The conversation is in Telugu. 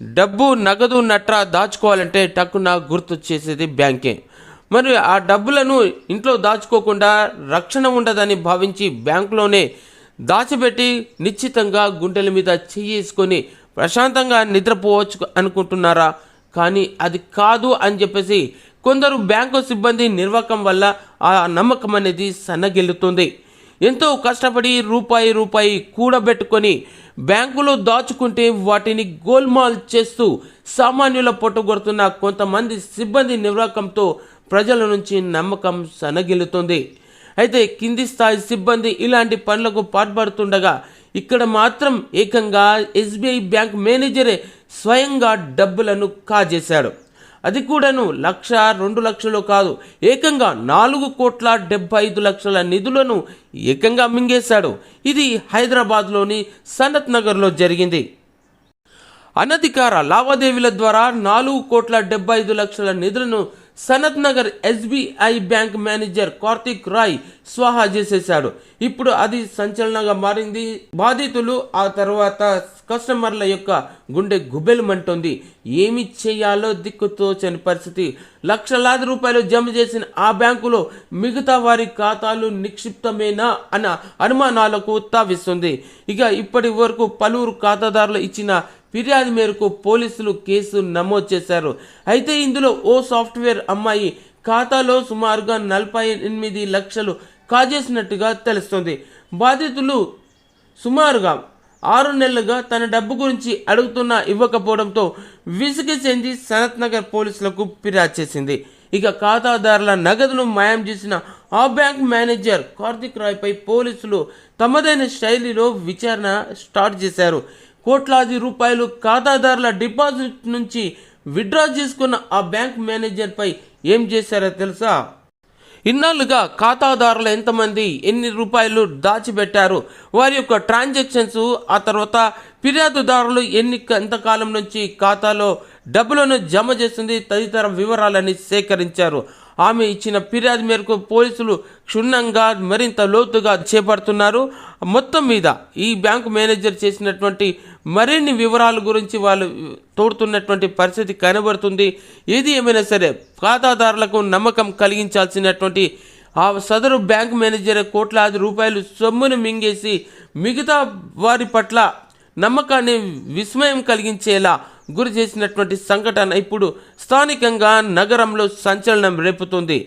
డబ్బు నగదు నట్రా దాచుకోవాలంటే టక్కున గుర్తు చేసేది బ్యాంకే. మరి ఆ డబ్బులను ఇంట్లో దాచుకోకుండా రక్షణ ఉండదని భావించి బ్యాంకులోనే దాచిపెట్టి నిశ్చితంగా గుండెల మీద చెయ్యేసుకొని ప్రశాంతంగా నిద్రపోవచ్చు అనుకుంటున్నారా? కానీ అది కాదు అని చెప్పేసి కొందరు బ్యాంకు సిబ్బంది నిర్వాకం వల్ల ఆ నమ్మకం అనేది సన్నగిల్లుతుంది. ఎంతో కష్టపడి రూపాయి రూపాయి కూడబెట్టుకొని బ్యాంకులో దాచుకుంటే వాటిని గోల్మాల్ చేస్తూ సామాన్యుల పొట్టుగొడుతున్న కొంతమంది సిబ్బంది నిర్వాకంతో ప్రజల నుంచి నమ్మకం సనగిల్లుతుంది. అయితే కింది స్థాయి సిబ్బంది ఇలాంటి పనులకు పాల్పడుతుండగా ఇక్కడ మాత్రం ఏకంగా ఎస్బీఐ బ్యాంక్ మేనేజరే స్వయంగా డబ్బులను కాజేశాడు. అది కూడాను లక్ష రెండు లక్షలు కాదు ఏకంగా నాలుగు కోట్ల డెబ్బై ఐదు లక్షల నిధులను ఏకంగా మింగేశాడు. ఇది హైదరాబాద్లోని సనత్ నగర్లో జరిగింది. అనధికార లావాదేవీల ద్వారా నాలుగు కోట్ల డెబ్బై ఐదు లక్షల నిధులను Sanath Nagar SBI bank manager Karthik Rai స్వాహా చేసేశాడు. ఇప్పుడు అది సంచలనంగా మారింది. బాధితులు ఆ తర్వాత కస్టమర్ల యొక్క గుండె గుబెలమంటుంది. ఏమి చేయాలో దిక్కుతోచని పరిస్థితి. లక్షలాది రూపాయలు జమ చేసిన ఆ బ్యాంకులో మిగతా వారి ఖాతాలు నిక్షిప్తమేనా అన్న అనుమానాలకు తావిస్తుంది. ఇక ఇప్పటి వరకు పలువురు ఖాతాదారులు ఇచ్చిన ఫిర్యాదు మేరకు పోలీసులు కేసు నమోదు చేశారు. అయితే ఇందులో ఓ సాఫ్ట్వేర్ అమ్మాయి ఖాతాలో సుమారుగా నలభై ఎనిమిది లక్షలు కాజేసినట్టుగా తెలుస్తుంది. బాధితులు సుమారుగా ఆరు నెలలుగా తన డబ్బు గురించి అడుగుతున్నా ఇవ్వకపోవడంతో విసుగు చెంది సనత్ నగర్ పోలీసులకు ఫిర్యాదు చేసింది. ఇక ఖాతాదారుల నగదును మాయం చేసిన ఆ బ్యాంక్ మేనేజర్ కార్తిక్ రాయ్పై పోలీసులు తమదైన శైలిలో విచారణ స్టార్ట్ చేశారు. కోట్లాది రూపాయలు ఖాతాదారుల డిపాజిట్ నుంచి విత్డ్రా చేసుకున్న ఆ బ్యాంక్ మేనేజర్పై ఏం చేశారో తెలుసా? ఇన్నాళ్ళుగా ఖాతాదారులు ఎంతమంది ఎన్ని రూపాయలు దాచిపెట్టారు వారి యొక్క ట్రాన్సాక్షన్స్ ఆ తర్వాత ఫిర్యాదుదారులు ఎన్ని ఎంతకాలం నుంచి ఖాతాలో డబ్బులను జమ చేస్తుంది తదితర వివరాలని సేకరించారు. ఆమె ఇచ్చిన ఫిర్యాదు మేరకు పోలీసులు క్షుణ్ణంగా మరింత లోతుగా చేపడుతున్నారు. మొత్తం మీద ఈ బ్యాంకు మేనేజర్ చేసినటువంటి మరిన్ని వివరాల గురించి వాళ్ళు తోడుతున్నటువంటి పరిస్థితి కనబడుతుంది. ఏది ఏమైనా సరే ఖాతాదారులకు నమ్మకం కలిగించాల్సినటువంటి ఆ సదరు బ్యాంక్ మేనేజర్ కోట్లాది రూపాయలు సొమ్మును మింగేసి మిగతా వారి పట్ల నమ్మకాన్ని విస్మయం కలిగించేలా గురి చేసినటువంటి సంఘటన ఇప్పుడు స్థానికంగా నగరంలో సంచలనం రేపుతుంది.